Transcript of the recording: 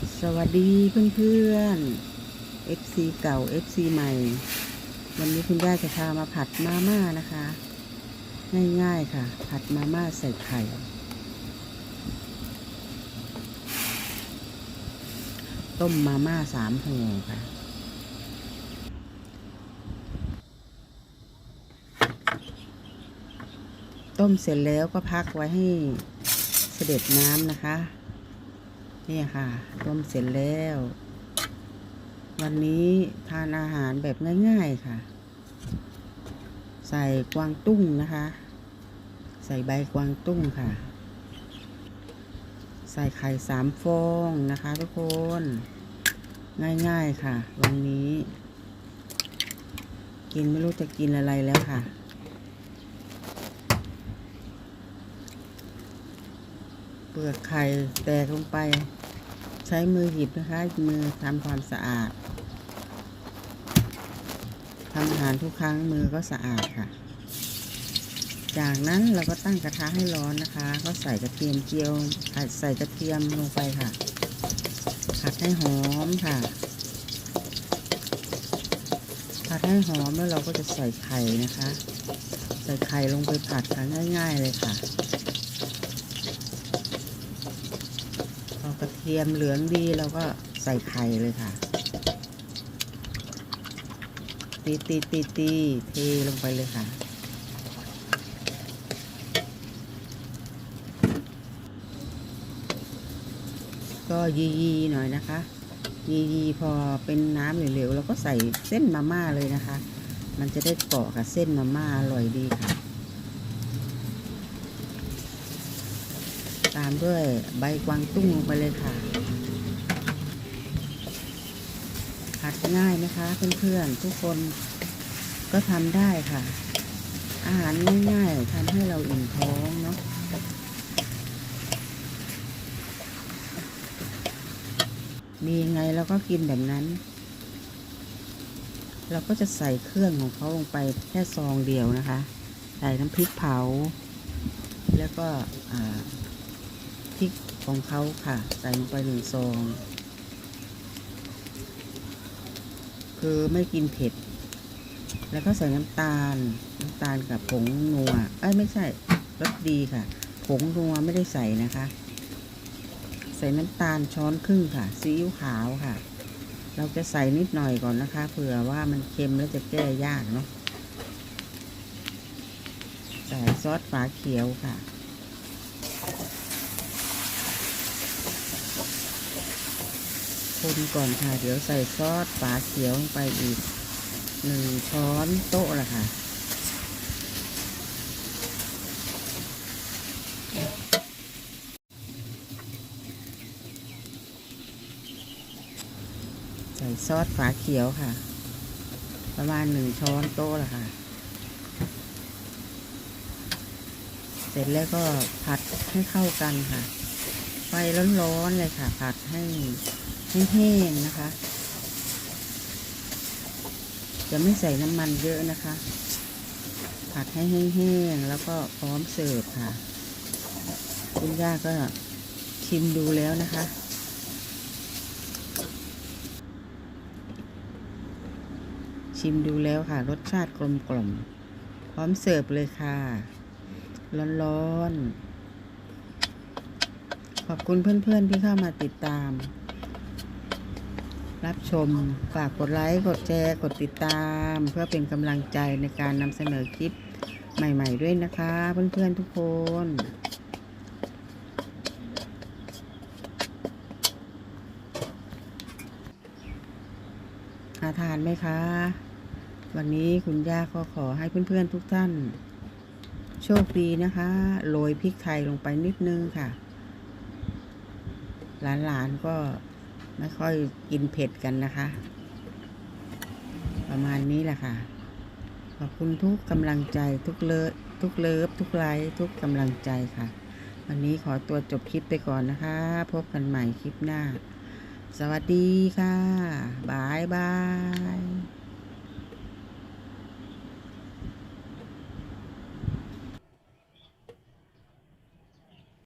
สวัสดีเพื่อนๆ FC เก่า FC ใหม่ วันนี้คุณย่าจะพามาผัดมาม่านะคะ ง่ายๆค่ะ ผัดมาม่าใส่ไข่ ต้มมาม่าสามห่อค่ะ ต้มเสร็จแล้วก็พักไว้ให้เสด็จน้ำนะคะ นี่ค่ะ ต้มเสร็จแล้ว วันนี้ทานอาหารแบบง่าย ๆค่ะ ใส่กวางตุ้งนะคะ ใส่ใบกวางตุ้งค่ะ ใส่ไข่สามฟองนะคะทุกคนง่ายๆค่ะ วันนี้ กินไม่รู้จะกินอะไรแล้วค่ะเปลือกไข่แตกลงไป ใช้มือหยิบนะคะ มือทำความสะอาดทำอาหารทุกครั้งมือก็สะอาดค่ะ จากนั้นเราก็ตั้งกระทะให้ร้อนนะคะ ก็ใส่กระเทียมเจียวใส่กระเทียมลงไปค่ะ ผัดให้หอมค่ะ ผัดให้หอมแล้วเราก็จะใส่ไข่นะคะ ใส่ไข่ลงไปผัดกันง่าย ๆ เลยค่ะ พอกระ เทียมเหลืองดีเราก็ใส่ไข่เลยค่ะ ตีตีตีตีเทลงไปเลยค่ะ ก็ยียีหน่อยนะคะ ยียีพอเป็นน้ำเหลวๆเราก็ใส่เส้นมาม่าเลยนะคะ มันจะได้เกาะกับเส้นมาม่าอร่อยดีค่ะ ตามด้วยใบกวางตุ้งลงไปเลยค่ะ ผัดง่ายนะคะเพื่อนๆทุกคนก็ทำได้ค่ะ อาหารง่ายๆทำให้เราอิ่มท้องเนาะมีไงเราก็กินแบบนั้น เราก็จะใส่เครื่องของเขาลงไปแค่ซองเดียวนะคะ ใส่น้ำพริกเผา แล้วก็อ่า พริกของเขาค่ะ ใส่ลงไปหนึ่งซอง คือไม่กินเผ็ด แล้วก็ใส่น้ำตาล น้ำตาลกับผงนัว เอ้ยไม่ใช่รสดีค่ะ ผงนัวไม่ได้ใส่นะคะ ใส่น้ำตาลช้อนครึ่งค่ะ ซีอิ๊วขาวค่ะ เราจะใส่นิดหน่อยก่อนนะคะ เผื่อว่ามันเค็มแล้วจะแก้ยากเนาะ ใส่ซอสฝาเขียวค่ะ นก่อนค่ะ เดี๋ยวใส่ซอสฝาเขียวลงไปอีกหนึ่งช้อนโต๊ะละค่ะ ใส่ซอสฝาเขียวค่ะ ประมาณหนึ่งช้อนโต๊ะละค่ะ เสร็จแล้วก็ผัดให้เข้ากันค่ะ ไฟร้อนๆเลยค่ะ ผัดให้ แห้งๆนะคะ จะไม่ใส่น้ำมันเยอะนะคะ ผัดให้แห้งๆแล้วก็พร้อมเสิร์ฟค่ะคุณย่าก็ชิมดูแล้วนะคะ ชิมดูแล้วค่ะ รสชาติกลมกล่อมพร้อมเสิร์ฟเลยค่ะ ร้อนๆขอบคุณเพื่อนๆที่เข้ามาติดตาม รับชม ฝากกดไลค์ กดแชร์ กดติดตาม เพื่อเป็นกำลังใจในการนำเสนอคลิปใหม่ ๆ ด้วยนะคะ เพื่อนๆทุกคนอาทานไหมคะ วันนี้คุณย่าก็ขอให้เพื่อนๆทุกท่าน โชคดีนะคะ โรยพริกไทยลงไปนิดนึงค่ะ หลานๆก็ ไม่ค่อยกินเผ็ดกันนะคะ ประมาณนี้แหละค่ะ ขอบคุณทุกกำลังใจทุกเลิฟทุกเลิฟทุกไลค์ทุกกำลังใจค่ะ วันนี้ขอตัวจบคลิปไปก่อนนะคะ พบกันใหม่คลิปหน้า สวัสดีค่ะบายบาย